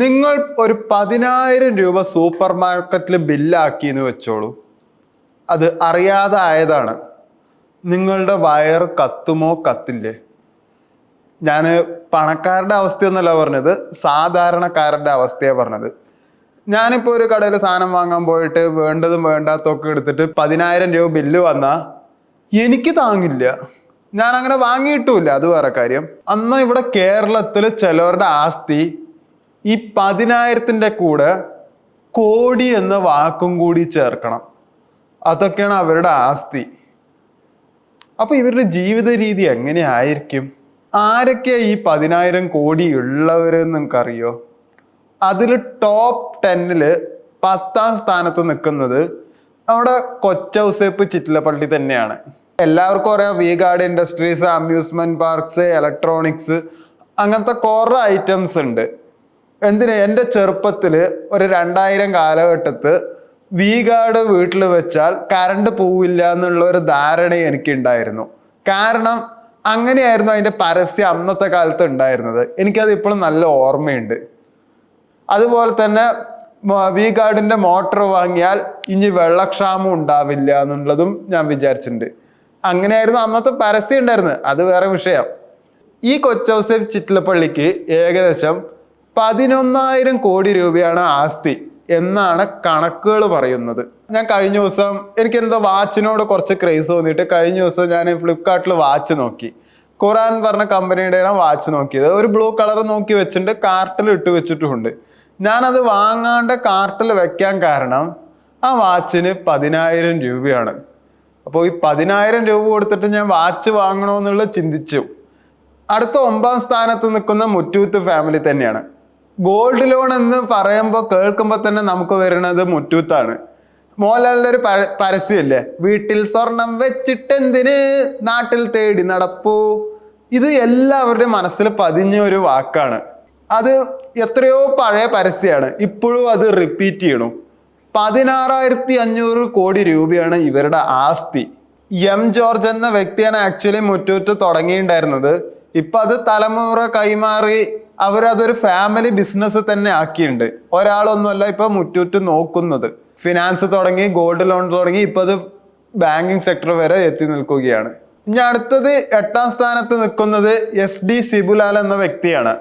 നിങ്ങൾ ഒരു പതിനായിരം രൂപ സൂപ്പർ മാർക്കറ്റിൽ ബില്ലാക്കി എന്ന് വെച്ചോളൂ. അത് അറിയാതെ ആയതാണ്. നിങ്ങളുടെ വയർ കത്തുമോ കത്തില്ലേ? ഞാൻ പണക്കാരുടെ അവസ്ഥയൊന്നുമല്ല പറഞ്ഞത് സാധാരണക്കാരന്റെ അവസ്ഥയാണ് പറഞ്ഞത്. ഞാനിപ്പോൾ ഒരു കടയിൽ സാധനം വാങ്ങാൻ പോയിട്ട് വേണ്ടതും വേണ്ടാത്തൊക്കെ എടുത്തിട്ട് പതിനായിരം രൂപ ബില്ല് വന്നാൽ എനിക്ക് താങ്ങില്ല. ഞാൻ അങ്ങനെ വാങ്ങിയിട്ടുമില്ല അത് വേറെ കാര്യം. അന്ന് ഇവിടെ കേരളത്തിൽ ചിലവരുടെ ആസ്തി ഈ പതിനായിരത്തിന്റെ കൂടെ കോടി എന്ന വാക്കും കൂടി ചേർക്കണം. അതൊക്കെയാണ് അവരുടെ ആസ്തി. അപ്പോൾ ഇവരുടെ ജീവിത രീതി എങ്ങനെയായിരിക്കും ആരൊക്കെയാ ഈ പതിനായിരം കോടി ഉള്ളവരെന്ന് നിങ്ങൾക്കറിയോ? അതിൽ ടോപ്പ് ടെന്നിൽ പത്താം സ്ഥാനത്ത് നിൽക്കുന്നത് നമ്മുടെ കൊച്ചൗസേപ്പ് ചിറ്റിലപ്പള്ളി തന്നെയാണ്. എല്ലാവർക്കും അറിയാം V guard industries amusement parks electronics അങ്ങനത്തെ കുറേ ഐറ്റംസ് ഉണ്ട്. എന്തിന് എന്റെ ചെറുപ്പത്തിൽ ഒരു രണ്ടായിരം കാലഘട്ടത്ത് വി ഗാർഡ് വീട്ടിൽ വെച്ചാൽ കറണ്ട് പോവില്ല എന്നുള്ള ഒരു ധാരണ എനിക്കുണ്ടായിരുന്നു. കാരണം അങ്ങനെയായിരുന്നു അതിന്റെ പരസ്യം അന്നത്തെ കാലത്ത് ഉണ്ടായിരുന്നത്. എനിക്കത് ഇപ്പോഴും നല്ല ഓർമ്മയുണ്ട്. അതുപോലെ തന്നെ വി മോട്ടോർ വാങ്ങിയാൽ ഇനി വെള്ളക്ഷാമം ഉണ്ടാവില്ല എന്നുള്ളതും ഞാൻ വിചാരിച്ചിട്ടുണ്ട്. അങ്ങനെയായിരുന്നു അന്നത്തെ പരസ്യം ഉണ്ടായിരുന്നത്. അത് വേറെ വിഷയം. ഈ കൊച്ചൗസേഫ് ചിറ്റിലപ്പള്ളിക്ക് ഏകദേശം പതിനൊന്നായിരം കോടി രൂപയാണ് ആസ്തി എന്നാണ് കണക്കുകൾ പറയുന്നത്. ഞാൻ കഴിഞ്ഞ ദിവസം എനിക്ക് എന്തോ വാച്ചിനോട് കുറച്ച് ക്രേസ് തോന്നിയിട്ട് കഴിഞ്ഞ ദിവസം ഞാൻ ഫ്ലിപ്കാർട്ടിൽ വാച്ച് നോക്കി. ഖുറാൻ പറഞ്ഞ കമ്പനിയുടെയാണ് വാച്ച് നോക്കിയത്. ഒരു ബ്ലൂ കളർ നോക്കി വെച്ചിട്ട് കാർട്ടിൽ ഇട്ട് വെച്ചിട്ടുമുണ്ട്. ഞാനത് വാങ്ങാണ്ട് കാർട്ടിൽ വെക്കാൻ കാരണം ആ വാച്ചിന് പതിനായിരം രൂപയാണ്. അപ്പോൾ ഈ പതിനായിരം രൂപ കൊടുത്തിട്ട് ഞാൻ വാച്ച് വാങ്ങണമെന്നുള്ളത് ചിന്തിച്ചു. അടുത്ത ഒമ്പതാം സ്ഥാനത്ത് നിൽക്കുന്ന മുറ്റൂത്ത് ഫാമിലി തന്നെയാണ്. ഗോൾഡ് ലോൺ എന്ന് പറയുമ്പോൾ കേൾക്കുമ്പോൾ തന്നെ നമുക്ക് വരുന്നത് മുറ്റൂത്താണ്. മോഹൻലാലിന്റെ ഒരു പരസ്യമല്ലേ വീട്ടിൽ സ്വർണം വെച്ചിട്ടെന്തിന്? നാട്ടിൽ തേടി നടപ്പൂ. ഇത് എല്ലാവരുടെയും മനസ്സിൽ പതിഞ്ഞ ഒരു വാക്കാണ്. അത് എത്രയോ പഴയ പരസ്യമാണ് ഇപ്പോഴും അത് റിപ്പീറ്റ് ചെയ്യണു. പതിനാറായിരത്തി അഞ്ഞൂറ് കോടി രൂപയാണ് ഇവരുടെ ആസ്തി. എം ജോർജ് എന്ന വ്യക്തിയാണ് ആക്ച്വലി മുറ്റൂറ്റ് തുടങ്ങിയിട്ടുണ്ടായിരുന്നത്. ഇപ്പൊ അത് തലമുറ കൈമാറി അവരതൊരു ഫാമിലി ബിസിനസ് തന്നെ ആക്കിയിട്ടുണ്ട്. ഒരാളൊന്നുമല്ല ഇപ്പൊ മുറ്റൂറ്റ് നോക്കുന്നത്. ഫിനാൻസ് തുടങ്ങി ഗോൾഡ് ലോൺ തുടങ്ങി ഇപ്പൊ അത് ബാങ്കിങ് സെക്ടർ വരെ എത്തി നിൽക്കുകയാണ്. ഇനി അടുത്തത് എട്ടാം സ്ഥാനത്ത് നിൽക്കുന്നത് എസ് ഡി സിബുലാൽ എന്ന വ്യക്തിയാണ്.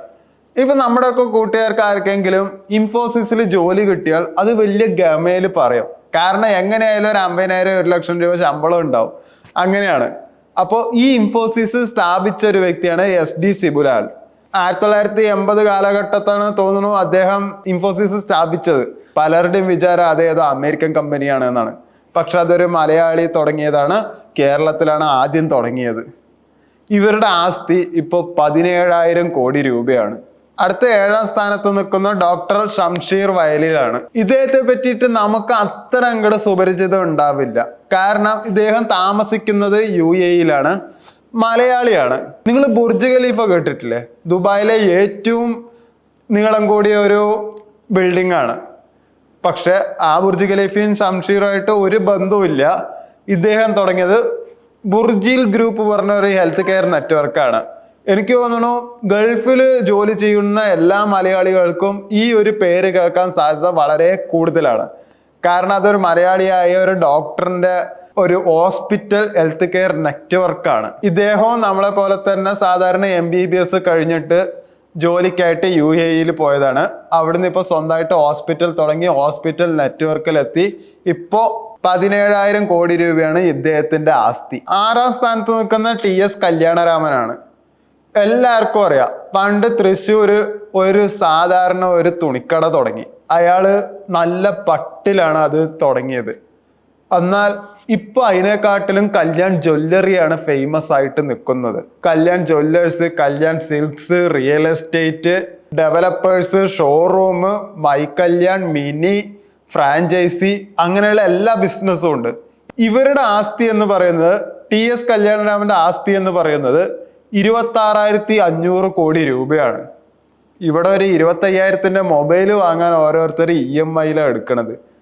ഇപ്പൊ നമ്മുടെ ഒക്കെ കൂട്ടുകാർക്ക് ആർക്കെങ്കിലും ഇൻഫോസിസിൽ ജോലി കിട്ടിയാൽ അത് വലിയ ഗമയിൽ പറയും. കാരണം എങ്ങനെയായാലും ഒരു അമ്പതിനായിരം ഒരു ലക്ഷം രൂപ ശമ്പളം ഉണ്ടാവും. അങ്ങനെയാണ്. അപ്പോൾ ഈ ഇൻഫോസിസ് സ്ഥാപിച്ച ഒരു വ്യക്തിയാണ് എസ് ഡി സിബുലാൽ ആയിരത്തി തൊള്ളായിരത്തി എൺപത് കാലഘട്ടത്താണ് തോന്നുന്നു അദ്ദേഹം ഇൻഫോസിസ് സ്ഥാപിച്ചത്. പലരുടെയും വിചാരം അതേതോ അമേരിക്കൻ കമ്പനിയാണ് എന്നാണ്. പക്ഷെ അതൊരു മലയാളി തുടങ്ങിയതാണ്. കേരളത്തിലാണ് ആദ്യം തുടങ്ങിയത്. ഇവരുടെ ആസ്തി ഇപ്പോൾ പതിനേഴായിരം കോടി രൂപയാണ്. അടുത്ത ഏഴാം സ്ഥാനത്ത് നിൽക്കുന്ന ഡോക്ടർ ഷംഷീർ വയലിലാണ്. ഇദ്ദേഹത്തെ പറ്റിയിട്ട് നമുക്ക് അത്ര അങ്ങോട്ട് സുപരിചിതം ഉണ്ടാവില്ല. കാരണം ഇദ്ദേഹം താമസിക്കുന്നത് യു എയിലാണ് മലയാളിയാണ്. നിങ്ങൾ ബുർജ് ഖലീഫ കേട്ടിട്ടില്ലേ? ദുബായിലെ ഏറ്റവും നീളം കൂടിയ ഒരു ബിൽഡിംഗ് ആണ്. പക്ഷെ ആ ബുർജ് ഖലീഫയും ഷംഷീറുമായിട്ട് ഒരു ബന്ധവുമില്ല ഇദ്ദേഹം തുടങ്ങിയത് ബുർജിൽ ഗ്രൂപ്പ് പറഞ്ഞ ഒരു ഹെൽത്ത് കെയർ നെറ്റ്വർക്കാണ് എനിക്ക് തോന്നുന്നു ഗൾഫിൽ ജോലി ചെയ്യുന്ന എല്ലാ മലയാളികൾക്കും ഈ ഒരു പേര് കേൾക്കാൻ സാധ്യത വളരെ കൂടുതലാണ്. കാരണം അതൊരു മലയാളിയായ ഒരു ഡോക്ടറിന്റെ ഒരു ഹോസ്പിറ്റൽ ഹെൽത്ത് കെയർ നെറ്റ്വർക്കാണ് ഇദ്ദേഹവും നമ്മളെ പോലെ തന്നെ സാധാരണ എം ബി ബി എസ് കഴിഞ്ഞിട്ട് ജോലിക്കായിട്ട് യു എ ഇയിൽ പോയതാണ്. അവിടുന്ന് ഇപ്പോൾ സ്വന്തമായിട്ട് ഹോസ്പിറ്റൽ തുടങ്ങി ഹോസ്പിറ്റൽ നെറ്റ്വർക്കിലെത്തി. ഇപ്പോൾ പതിനേഴായിരം കോടി രൂപയാണ് ഇദ്ദേഹത്തിന്റെ ആസ്തി. ആറാം സ്ഥാനത്ത് നിൽക്കുന്ന ടി എസ് കല്യാണരാമനാണ്. എല്ലാവർക്കും അറിയാം പണ്ട് തൃശ്ശൂർ ഒരു സാധാരണ ഒരു തുണിക്കട തുടങ്ങി. അയാൾ നല്ല പട്ടിലാണ് അത് തുടങ്ങിയത്. എന്നാൽ ഇപ്പൊ അതിനെക്കാട്ടിലും കല്യാൺ ജ്വല്ലറിയാണ് ഫേമസ് ആയിട്ട് നിൽക്കുന്നത്. Kalyan jewellers Kalyan silks real estate developers showroom my Kalyan mini franchise അങ്ങനെയുള്ള എല്ലാ ബിസിനസ്സും ഉണ്ട്. ഇവരുടെ ആസ്തി എന്ന് പറയുന്നത് ടി എസ് കല്യാണരാമന്റെ ആസ്തി എന്ന് പറയുന്നത് ഇരുപത്തി ആറായിരത്തി അഞ്ഞൂറ് കോടി രൂപയാണ്. ഇവിടെ ഒരു ഇരുപത്തയ്യായിരത്തിന്റെ മൊബൈൽ വാങ്ങാൻ ഓരോരുത്തർ ഇ എം ഐയിലാണ് എടുക്കണത്.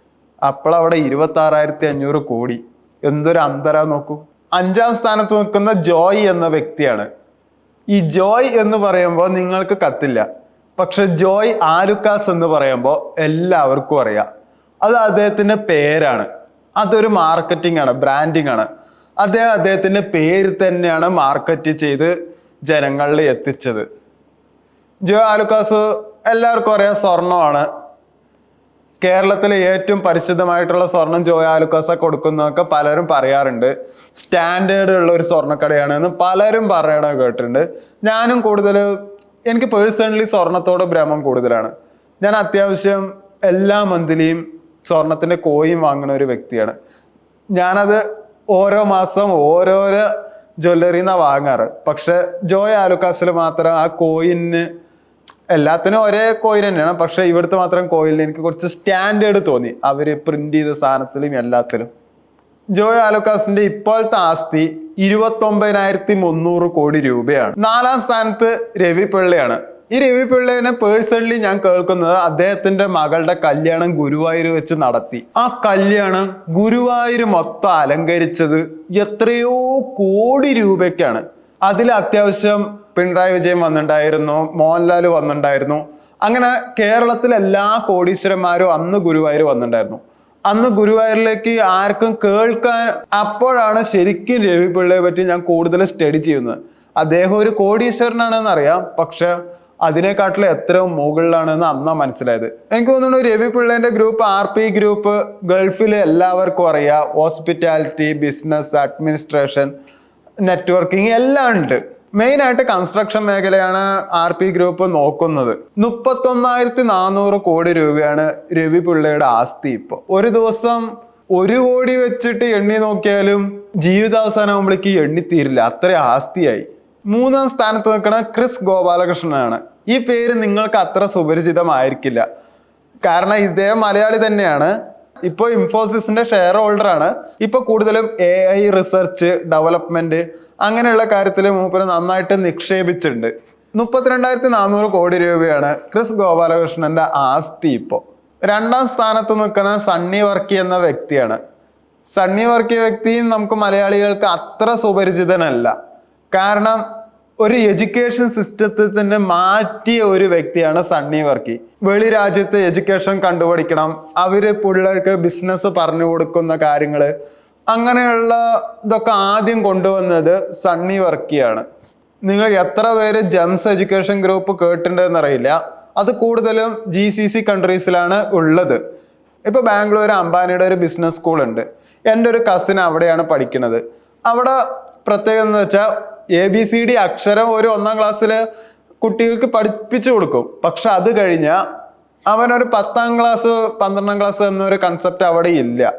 അപ്പോൾ അവിടെ ഇരുപത്തി ആറായിരത്തി അഞ്ഞൂറ് കോടി. എന്തൊരു അന്തര നോക്കൂ. അഞ്ചാം സ്ഥാനത്ത് നിൽക്കുന്ന ജോയ് എന്ന വ്യക്തിയാണ്. ഈ ജോയ് എന്ന് പറയുമ്പോൾ നിങ്ങൾക്ക് കത്തില്ല. പക്ഷെ ജോയ് ആലുക്കാസ് എന്ന് പറയുമ്പോൾ എല്ലാവർക്കും അറിയാം. അത് അദ്ദേഹത്തിന്റെ പേരാണ്. അതൊരു മാർക്കറ്റിംഗ് ആണ് ബ്രാൻഡിങ് ആണ് അദ്ദേഹം അദ്ദേഹത്തിന്റെ പേര് തന്നെയാണ് മാർക്കറ്റ് ചെയ്ത് ജനങ്ങളിൽ എത്തിച്ചത്. ജോ ആലുക്കാസ് എല്ലാവർക്കും അറിയാം സ്വർണമാണ്. കേരളത്തിലെ ഏറ്റവും പരിശുദ്ധമായിട്ടുള്ള സ്വർണം ജോയാലുക്കോസ കൊടുക്കുന്നതൊക്കെ പലരും പറയാറുണ്ട്. സ്റ്റാൻഡേർഡ് ഉള്ള ഒരു സ്വർണക്കടയാണ് എന്ന് പലരും പറയണ കേട്ടിട്ടുണ്ട്. ഞാനും കൂടുതൽ എനിക്ക് പേഴ്സണലി സ്വർണത്തോട് ഭ്രമം കൂടുതലാണ്. ഞാൻ അത്യാവശ്യം എല്ലാ മന്തിലിയും സ്വർണത്തിന്റെ കോയും വാങ്ങുന്ന ഒരു വ്യക്തിയാണ്. ഞാനത് ഓരോ മാസം ഓരോരോ ജ്വല്ലറിന്നാണ് വാങ്ങാറ്. പക്ഷെ ജോയ് ആലുക്കാസിൽ മാത്രം ആ കോയിന് എല്ലാത്തിനും ഒരേ കോയിൽ തന്നെയാണ്. പക്ഷെ ഇവിടുത്തെ മാത്രം കോയിലിന് എനിക്ക് കുറച്ച് സ്റ്റാൻഡേർഡ് തോന്നി. അവർ പ്രിന്റ് ചെയ്ത സാധനത്തിലും എല്ലാത്തിലും. ജോയ് ആലോക്കാസിന്റെ ഇപ്പോഴത്തെ ആസ്തി ഇരുപത്തൊമ്പതിനായിരത്തി മുന്നൂറ് കോടി രൂപയാണ്. നാലാം സ്ഥാനത്ത് രവി പിള്ളയാണ്. ഈ രവി പിള്ളേനെ പേഴ്സണലി ഞാൻ കേൾക്കുന്നത് അദ്ദേഹത്തിന്റെ മകളുടെ കല്യാണം ഗുരുവായൂർ വെച്ച് നടത്തി. ആ കല്യാണം ഗുരുവായൂർ മൊത്തം അലങ്കരിച്ചത് എത്രയോ കോടി രൂപയ്ക്കാണ്. അതിൽ അത്യാവശ്യം പിണറായി വിജയൻ വന്നിട്ടുണ്ടായിരുന്നു മോഹൻലാൽ വന്നിട്ടുണ്ടായിരുന്നു. അങ്ങനെ കേരളത്തിലെ എല്ലാ കോടീശ്വരന്മാരും അന്ന് ഗുരുവായൂർ വന്നിട്ടുണ്ടായിരുന്നു. അന്ന് ഗുരുവായൂരിലേക്ക് ആർക്കും കേൾക്കാൻ അപ്പോഴാണ് ശരിക്കും രവി പിള്ളയെ പറ്റി ഞാൻ കൂടുതൽ സ്റ്റഡി ചെയ്യുന്നത്. അദ്ദേഹം ഒരു കോടീശ്വരനാണെന്ന് അറിയാം പക്ഷെ അതിനെക്കാട്ടിലും എത്രയോ മുകളിലാണെന്ന് അന്നാ മനസ്സിലായത്. എനിക്ക് തോന്നുന്നു രവി പിള്ളേന്റെ ഗ്രൂപ്പ് ആർ പി ഗ്രൂപ്പ് ഗൾഫിൽ എല്ലാവർക്കും അറിയാം. ഹോസ്പിറ്റാലിറ്റി ബിസിനസ് അഡ്മിനിസ്ട്രേഷൻ നെറ്റ്വർക്കിംഗ് എല്ലാം ഉണ്ട്. മെയിൻ ആയിട്ട് കൺസ്ട്രക്ഷൻ മേഖലയാണ് ആർ പി ഗ്രൂപ്പ് നോക്കുന്നത്. മുപ്പത്തൊന്നായിരത്തി നാനൂറ് കോടി രൂപയാണ് രവി പിള്ളയുടെ ആസ്തി ഇപ്പോൾ ഒരു ദിവസം ഒരു കോടി വെച്ചിട്ട് എണ്ണി നോക്കിയാലും ജീവിതാവസാനം ആകുമ്പോഴേക്ക് എണ്ണിത്തീരില്ല അത്ര ആസ്തിയായി. മൂന്നാം സ്ഥാനത്ത് നിൽക്കുന്ന ക്രിസ് ഗോപാലകൃഷ്ണനാണ്. ഈ പേര് നിങ്ങൾക്ക് അത്ര സുപരിചിതമായിരിക്കില്ല. കാരണം ഇദ്ദേഹം മലയാളി തന്നെയാണ്. ഇപ്പോൾ ഇൻഫോസിസിന്റെ ഷെയർ ഹോൾഡറാണ് ഇപ്പോൾ കൂടുതലും എ ഐ റിസർച്ച് ഡെവലപ്മെന്റ് അങ്ങനെയുള്ള കാര്യത്തിൽ മൂപ്പര് നന്നായിട്ട് നിക്ഷേപിച്ചിട്ടുണ്ട്. മുപ്പത്തിരണ്ടായിരത്തി നാനൂറ് കോടി രൂപയാണ് ക്രിസ് ഗോപാലകൃഷ്ണന്റെ ആസ്തി ഇപ്പോൾ രണ്ടാം സ്ഥാനത്ത് നിൽക്കുന്ന സണ്ണി വർക്കി എന്ന വ്യക്തിയാണ്. സണ്ണി വർക്കി വ്യക്തിയും നമുക്ക് മലയാളികൾക്ക് അത്ര സുപരിചിതനല്ല. കാരണം ഒരു എഡ്യൂക്കേഷൻ സിസ്റ്റത്തിൽ തന്നെ മാറ്റിയ ഒരു വ്യക്തിയാണ് സണ്ണി വർക്കി. വെളി രാജ്യത്തെ എഡ്യൂക്കേഷൻ കണ്ടുപിടിക്കണം അവർ പിള്ളേർക്ക് ബിസിനസ് പറഞ്ഞു കൊടുക്കുന്ന കാര്യങ്ങൾ അങ്ങനെയുള്ള ഇതൊക്കെ ആദ്യം കൊണ്ടുവന്നത് സണ്ണി വർക്കിയാണ്. നിങ്ങൾ എത്ര പേര് ജംസ് എഡ്യൂക്കേഷൻ ഗ്രൂപ്പ് കേട്ടിട്ടുണ്ടെന്ന് അറിയില്ല അത് കൂടുതലും ജി സി സി കൺട്രീസിലാണ് ഉള്ളത്. ഇപ്പൊ ബാംഗ്ലൂർ അംബാനിയുടെ ഒരു ബിസിനസ് സ്കൂൾ ഉണ്ട് എന്റെ ഒരു കസിൻ അവിടെയാണ് പഠിക്കുന്നത്. അവിടെ പ്രത്യേകത എന്ന് വെച്ചാൽ എ ബി സി ഡി അക്ഷരം ഒരു ഒന്നാം ക്ലാസ്സിൽ കുട്ടികൾക്ക് പഠിപ്പിച്ചു കൊടുക്കും. പക്ഷെ അത് കഴിഞ്ഞാൽ അവനൊരു പത്താം ക്ലാസ് പന്ത്രണ്ടാം ക്ലാസ് എന്നൊരു കൺസെപ്റ്റ് അവിടെ ഇല്ല.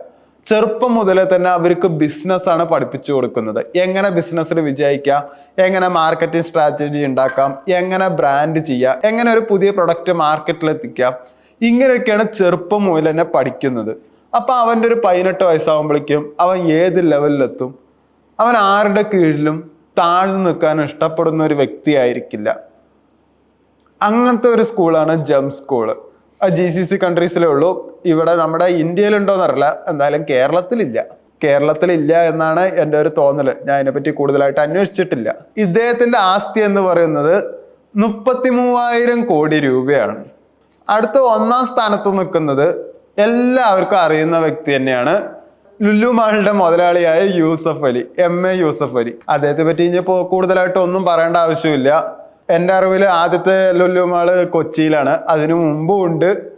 ചെറുപ്പം മുതലേ തന്നെ അവർക്ക് ബിസിനസ്സാണ് പഠിപ്പിച്ചു കൊടുക്കുന്നത്. എങ്ങനെ ബിസിനസ്സിൽ വിജയിക്കാം? എങ്ങനെ മാർക്കറ്റിംഗ് സ്ട്രാറ്റജി ഉണ്ടാക്കാം? എങ്ങനെ ബ്രാൻഡ് ചെയ്യാം? എങ്ങനെ ഒരു പുതിയ പ്രൊഡക്റ്റ് മാർക്കറ്റിൽ എത്തിക്കാം? ഇങ്ങനെയൊക്കെയാണ് ചെറുപ്പം മുതൽ തന്നെ പഠിക്കുന്നത്. അപ്പോൾ അവന്റെ ഒരു പതിനെട്ട് വയസ്സാകുമ്പോഴേക്കും അവൻ ഏത് ലെവലിലെത്തും അവൻ ആരുടെ കീഴിലും താഴ്ന്നു നിൽക്കാൻ ഇഷ്ടപ്പെടുന്ന ഒരു വ്യക്തിയായിരിക്കില്ല. അങ്ങനത്തെ ഒരു സ്കൂളാണ് ജം സ്കൂൾ. ജി സി സി കൺട്രീസിലേ ഉള്ളൂ. ഇവിടെ നമ്മുടെ ഇന്ത്യയിലുണ്ടോയെന്നറിയില്ല എന്തായാലും കേരളത്തിലില്ല. കേരളത്തിലില്ല എന്നാണ് എന്റെ ഒരു തോന്നൽ ഞാൻ അതിനെപ്പറ്റി കൂടുതലായിട്ട് അന്വേഷിച്ചിട്ടില്ല. ഇദ്ദേഹത്തിന്റെ ആസ്തി എന്ന് പറയുന്നത് മുപ്പത്തി മൂവായിരം കോടി രൂപയാണ്. അടുത്ത ഒന്നാം സ്ഥാനത്ത് നിൽക്കുന്നത് എല്ലാവർക്കും അറിയുന്ന വ്യക്തി തന്നെയാണ് ലുലു മാളിന്റെ മുതലാളിയായ യൂസഫ് അലി എം എ യൂസഫ് അലി. അദ്ദേഹത്തെ പറ്റി ഇനി കൂടുതലായിട്ട് ഒന്നും പറയേണ്ട ആവശ്യമില്ല. എന്റെ അറിവിൽ ആദ്യത്തെ ലുല്ലുമാൾ കൊച്ചിയിലാണ്. അതിനു മുമ്പും ഉണ്ട്.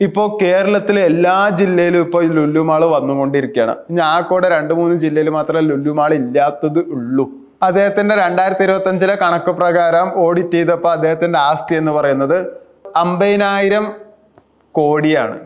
ഇപ്പോൾ കേരളത്തിലെ എല്ലാ ജില്ലയിലും ഇപ്പോൾ ലുല്ലുമാൾ വന്നുകൊണ്ടിരിക്കുകയാണ് മാൾ വന്നുകൊണ്ടിരിക്കുകയാണ്. ഞാക്കോടെ രണ്ട് മൂന്ന് ജില്ലയിൽ മാത്രമേ ലുല്ലുമാൾ മാൾ ഇല്ലാത്തത് ഉള്ളൂ. അദ്ദേഹത്തിന്റെ രണ്ടായിരത്തി ഇരുപത്തഞ്ചിലെ കണക്ക് പ്രകാരം ഓഡിറ്റ് ചെയ്തപ്പോൾ അദ്ദേഹത്തിന്റെ ആസ്തി എന്ന് പറയുന്നത് അമ്പതിനായിരം കോടിയാണ്.